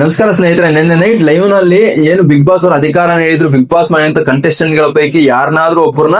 ನಮಸ್ಕಾರ ಸ್ನೇಹಿತರೆ, ನಿನ್ನೆ ನೈಟ್ ಲೈವ್ನಲ್ಲಿ ಏನು ಬಿಗ್ ಬಾಸ್ ಅವರು ಅಧಿಕಾರ ನೀಡಿದ್ರು ಬಿಗ್ ಬಾಸ್ ಮಾಡಿದಂತ ಕಂಟೆಸ್ಟೆಂಟ್ಗಳ ಪೈಕಿ ಯಾರನ್ನಾದ್ರೂ ಒಬ್ಬರನ್ನ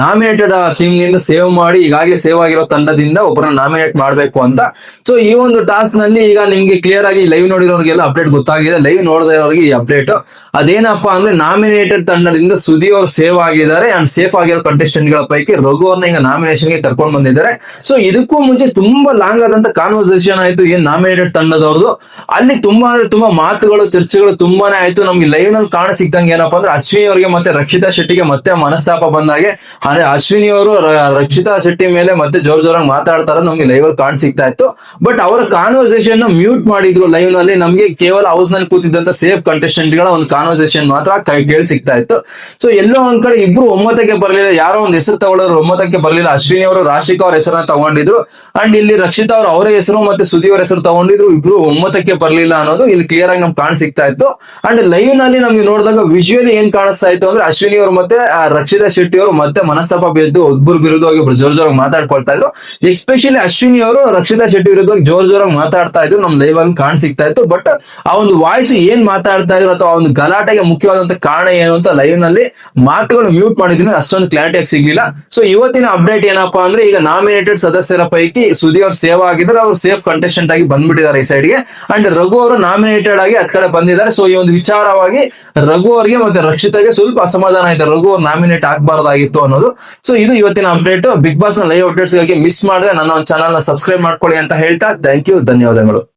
ನಾಮಿನೇಟೆಡ್ ಟೀಮ್ನಿಂದ ಸೇವ್ ಮಾಡಿ, ಈಗಾಗಲೇ ಸೇವ್ ಆಗಿರೋ ತಂಡದಿಂದ ಒಬ್ಬರನ್ನ ನಾಮಿನೇಟ್ ಮಾಡಬೇಕು ಅಂತ. ಸೊ ಈ ಒಂದು ಟಾಸ್ಕ್ನಲ್ಲಿ ಈಗ ನಿಮ್ಗೆ ಕ್ಲಿಯರ್ ಆಗಿ ಲೈವ್ ನೋಡಿರೋರಿಗೆಲ್ಲ ಅಪ್ಡೇಟ್ ಗೊತ್ತಾಗಿದೆ. ಲೈವ್ ನೋಡದೇ ಈ ಅಪ್ಡೇಟ್ ಅದೇನಪ್ಪಾ ಅಂದ್ರೆ ನಾಮಿನೇಟೆಡ್ ತಂಡದಿಂದ ಸುದಿ ಅವ್ರು ಸೇವ್ ಆಗಿದ್ದಾರೆ ಅಂಡ್ ಸೇಫ್ ಆಗಿರೋ ಕಂಟೆಸ್ಟೆಂಟ್ಗಳ ಪೈಕಿ ರಘು ಅವ್ರನ್ನ ಈಗ ನಾಮಿನೇಷನ್ಗೆ ಕರ್ಕೊಂಡು ಬಂದಿದ್ದಾರೆ. ಸೊ ಇದಕ್ಕೂ ಮುಂಚೆ ತುಂಬಾ ಲಾಂಗ್ ಆದಂತ ಕಾನ್ವರ್ಸೇಷನ್ ಆಯ್ತು, ಏನ್ ನಾಮಿನೇಟೆಡ್ ತಂಡದವ್ರದ್ದು. ಅಲ್ಲಿ ತುಂಬಾ ತುಂಬಾ ಮಾತುಗಳು, ಚರ್ಚೆಗಳು ತುಂಬಾನೇ ಆಯ್ತು. ನಮ್ಗೆ ಲೈವ್ನಲ್ಲಿ ಕಾಣ ಸಿಕ್ದಂಗೆ ಏನಪ್ಪಾ ಅಂದ್ರೆ ಅಶ್ವಿನಿ ಅವರಿಗೆ ಮತ್ತೆ ರಕ್ಷಿತಾ ಶೆಟ್ಟಿಗೆ ಮತ್ತೆ ಮನಸ್ತಾಪ ಬಂದಾಗೆ ಅಂದ್ರೆ ಅಶ್ವಿನಿ ಅವರು ರಕ್ಷಿತಾ ಶೆಟ್ಟಿ ಮೇಲೆ ಮತ್ತೆ ಜೋರ್ ಜೋರಾಗಿ ಮಾತಾಡ್ತಾರ ನಮ್ಗೆ ಲೈವ್ ಅಲ್ಲಿ ಕಾಣ ಸಿಗ್ತಾ ಇತ್ತು. ಬಟ್ ಅವರ ಕಾನ್ವರ್ಸೇಷನ್ ಮ್ಯೂಟ್ ಮಾಡಿದ್ರು ಲೈವ್ನಲ್ಲಿ ನಮ್ಗೆ ಕೇವಲ ಹೌಸ್ನಲ್ಲಿ ಕೂತಿದ್ದಂತ ಸೇಫ್ ಕಂಟೆಸ್ಟೆಂಟ್ಗಳ ಒಂದು ಕಾನ್ವರ್ಸೇಷನ್ ಮಾತ್ರ ಕೇಳಿ ಸಿಗ್ತಾ ಇತ್ತು. ಸೊ ಎಲ್ಲೋ ಒಂದ್ ಕಡೆ ಇಬ್ರು ಒಮ್ಮತಕ್ಕೆ ಬರಲಿಲ್ಲ. ಯಾರೋ ಒಂದ್ ಹೆಸರು ತಗೊಳ್ಳೋರು ಒಮ್ಮತಕ್ಕೆ ಬರಲಿಲ್ಲ. ಅಶ್ವಿನಿ ಅವರು, ರಾಶಿಕಾ ಅವ್ರ ಹೆಸರನ್ನ ತಗೊಂಡಿದ್ರು. ಅಂಡ್ ಇಲ್ಲಿ ರಕ್ಷಿತಾ ಅವ್ರ ಅವರ ಹೆಸರು ಮತ್ತೆ ಸುದೀವ್ ಅವ್ರ ಹೆಸರು ತಗೊಂಡಿದ್ರು. ಇಬ್ರು ಒಮ್ಮತಕ್ಕೆ ಬರಲಿಲ್ಲ ಅನ್ನೋದು ಇಲ್ಲಿ ಕ್ಲಿಯರ್ ಆಗಿ ನಮ್ಗೆ ಕಾಣ್ ಸಿಗ್ತಾ ಇತ್ತು. ಅಂಡ್ ಲೈವ್ನಲ್ಲಿ ನಮ್ಗೆ ನೋಡಿದಾಗ ವಿಜುವಲಿ ಏನ್ ಕಾಣಿಸ್ತಾ ಇತ್ತು ಅಂದ್ರೆ ಅಶ್ವಿನಿ ಅವರು ಮತ್ತೆ ರಕ್ಷಿತಾ ಶೆಟ್ಟಿ ಅವರು ಮತ್ತೆ ಮನಸ್ತಾಪ ಬಿದ್ದು ಒಬ್ಬರು ವಿರುದ್ಧವಾಗಿ ಒಬ್ರು ಜೋರ್ ಜೋರಾಗಿ ಮಾತಾಡ್ಕೊಳ್ತಾ ಇದ್ರು. ಎಸ್ಪೆಷಲಿ ಅಶ್ವಿನಿ ಅವರು, ರಕ್ಷಿತಾ ಶೆಟ್ಟಿ ವಿರುದ್ಧವಾಗಿ ಜೋರ್ ಜೋರಾಗಿ ಮಾತಾಡ್ತಾ ಇದ್ರು. ನಮ್ ಲೈವ್ ಅಲ್ಲಿ ಕಾಣ್ ಸಿಗ್ತಾ ಇತ್ತು. ಬಟ್ ಆ ಒಂದು ವಾಯ್ಸ್ ಏನ್ ಮಾತಾಡ್ತಾ ಇದ್ರು ಅಥವಾ ಒಂದು ಗಲಾಟೆಗೆ ಮುಖ್ಯವಾದಂತ ಕಾರಣ ಏನು ಅಂತ ಲೈವ್ನಲ್ಲಿ ಮಾತುಗಳು ಮ್ಯೂಟ್ ಮಾಡಿದ್ರೆ ಅಷ್ಟೊಂದು ಕ್ಲಾರಿಟಿ ಸಿಗ್ಲಿಲ್ಲ. ಸೊ ಇವತ್ತಿನ ಅಪ್ಡೇಟ್ ಏನಪ್ಪಾ ಅಂದ್ರೆ ಈಗ ನಾಮಿನೇಟೆಡ್ ಸದಸ್ಯರ ಪೈಕಿ ಸುದಿ ಅವ್ರು ಸೇವ್ ಆಗಿದ್ರೆ ಅವ್ರು ಸೇಫ್ ಕಂಟೆಸ್ಟೆಂಟ್ ಆಗಿ ಬಂದ್ಬಿಟ್ಟಿದ್ದಾರೆ ಈ ಸೈಡ್ಗೆ ಅಂಡ್ ರಘು ಅವರು ನಾಮಿನೇಟೆಡ್ ಆಗಿ ಅದ್ ಕಡೆ ಬಂದಿದ್ದಾರೆ. ಸೊ ಈ ಒಂದು ವಿಚಾರವಾಗಿ ರಘು ಅವರಿಗೆ ಮತ್ತೆ ರಕ್ಷಿತಾಗೆ ಸ್ವಲ್ಪ ಅಸಮಾಧಾನ ಆಯ್ತು. ರಘು ಅವ್ರು ನಾಮಿನೇಟ್ ಆಗ್ಬಾರ್ದಾಗಿತ್ತು ಅನ್ನೋದು. ಸೊ ಇದು ಇವತ್ತಿನ ಅಪ್ಡೇಟ್ ಬಿಗ್ ಬಾಸ್ನ ಲೈವ್ ಅಪ್ಡೇಟ್ಸ್ಗಾಗಿ ಮಿಸ್ ಮಾಡಿದ್ರೆ ನನ್ನ ಒಂದು ಚಾನಲ್ನ ಸಬ್ಸ್ಕ್ರೈಬ್ ಮಾಡ್ಕೊಳ್ಳಿ ಅಂತ ಹೇಳ್ತಾ ಥ್ಯಾಂಕ್ ಯು ಧನ್ಯವಾದಗಳು.